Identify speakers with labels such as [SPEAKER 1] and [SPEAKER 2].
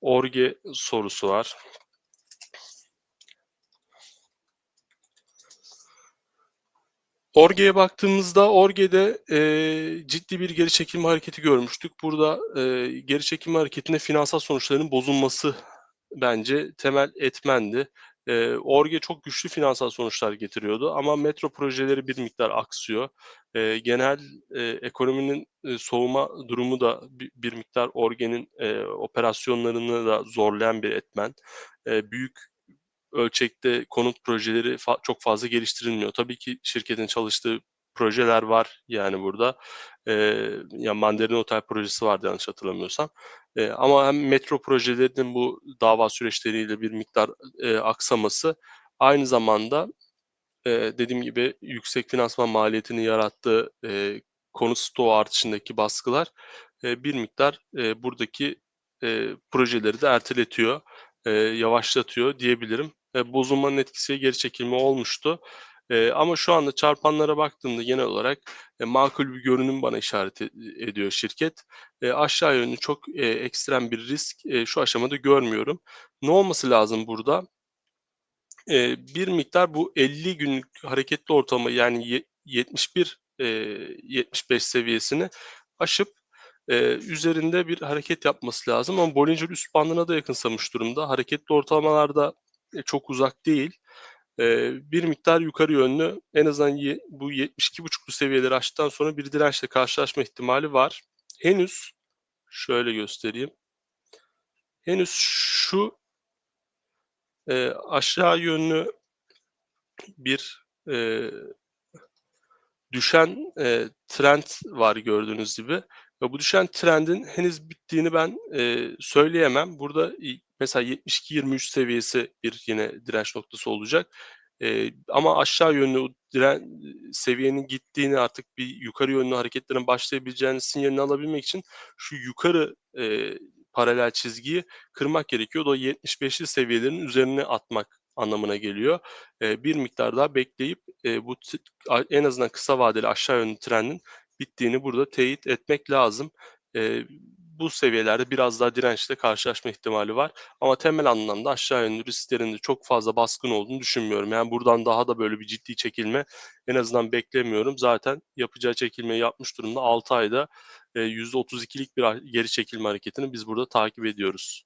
[SPEAKER 1] Orge sorusu var. Orge'ye baktığımızda Orge'de e, ciddi bir geri çekilme hareketi görmüştük. Burada e, geri çekilme hareketinde finansal sonuçların bozulması bence temel etmendi. E, Orge çok güçlü finansal sonuçlar getiriyordu ama metro projeleri bir miktar aksıyor. E, genel e, ekonominin e, soğuma durumu da bir, miktar Orge'nin e, operasyonlarını da zorlayan bir etmen. E, büyük ölçekte konut projeleri fa- çok fazla geliştirilmiyor. Tabii ki şirketin çalıştığı projeler var yani burada. Ee, yani Mandarin Otel projesi vardı yanlış hatırlamıyorsam. Ee, ama hem metro projelerinin bu dava süreçleriyle bir miktar e, aksaması aynı zamanda e, dediğim gibi yüksek finansman maliyetini yarattığı e, konut stoğu artışındaki baskılar e, bir miktar e, buradaki e, projeleri de erteletiyor, e, yavaşlatıyor diyebilirim. E, bozulmanın etkisi geri çekilme olmuştu. E, ama şu anda çarpanlara baktığımda genel olarak e, makul bir görünüm bana işaret ediyor şirket. E, aşağı yönlü çok e, ekstrem bir risk e, şu aşamada görmüyorum. Ne olması lazım burada? E, bir miktar bu 50 günlük hareketli ortalama yani 71 e, 75 seviyesini aşıp e, üzerinde bir hareket yapması lazım ama Bollinger üst bandına da yakınsamış durumda. Hareketli ortalamalarda e, çok uzak değil. E, bir miktar yukarı yönlü en azından ye, bu 72.5'lu seviyeleri aştıktan sonra bir dirençle karşılaşma ihtimali var. Henüz şöyle göstereyim. Henüz şu e, aşağı yönlü bir e, düşen e, trend var gördüğünüz gibi. Ve bu düşen trendin henüz bittiğini ben e, söyleyemem. Burada mesela 72-23 seviyesi bir yine direnç noktası olacak. E, ama aşağı yönlü diren seviyenin gittiğini artık bir yukarı yönlü hareketlerin başlayabileceğini sinyalini alabilmek için şu yukarı e, paralel çizgiyi kırmak gerekiyor. O da 75'li seviyelerin üzerine atmak anlamına geliyor. E, bir miktar daha bekleyip e, bu en azından kısa vadeli aşağı yönlü trendin bittiğini burada teyit etmek lazım. E, bu seviyelerde biraz daha dirençle karşılaşma ihtimali var. Ama temel anlamda aşağı yönlü risklerin de çok fazla baskın olduğunu düşünmüyorum. Yani buradan daha da böyle bir ciddi çekilme en azından beklemiyorum. Zaten yapacağı çekilmeyi yapmış durumda. 6 ayda %32'lik bir geri çekilme hareketini biz burada takip ediyoruz.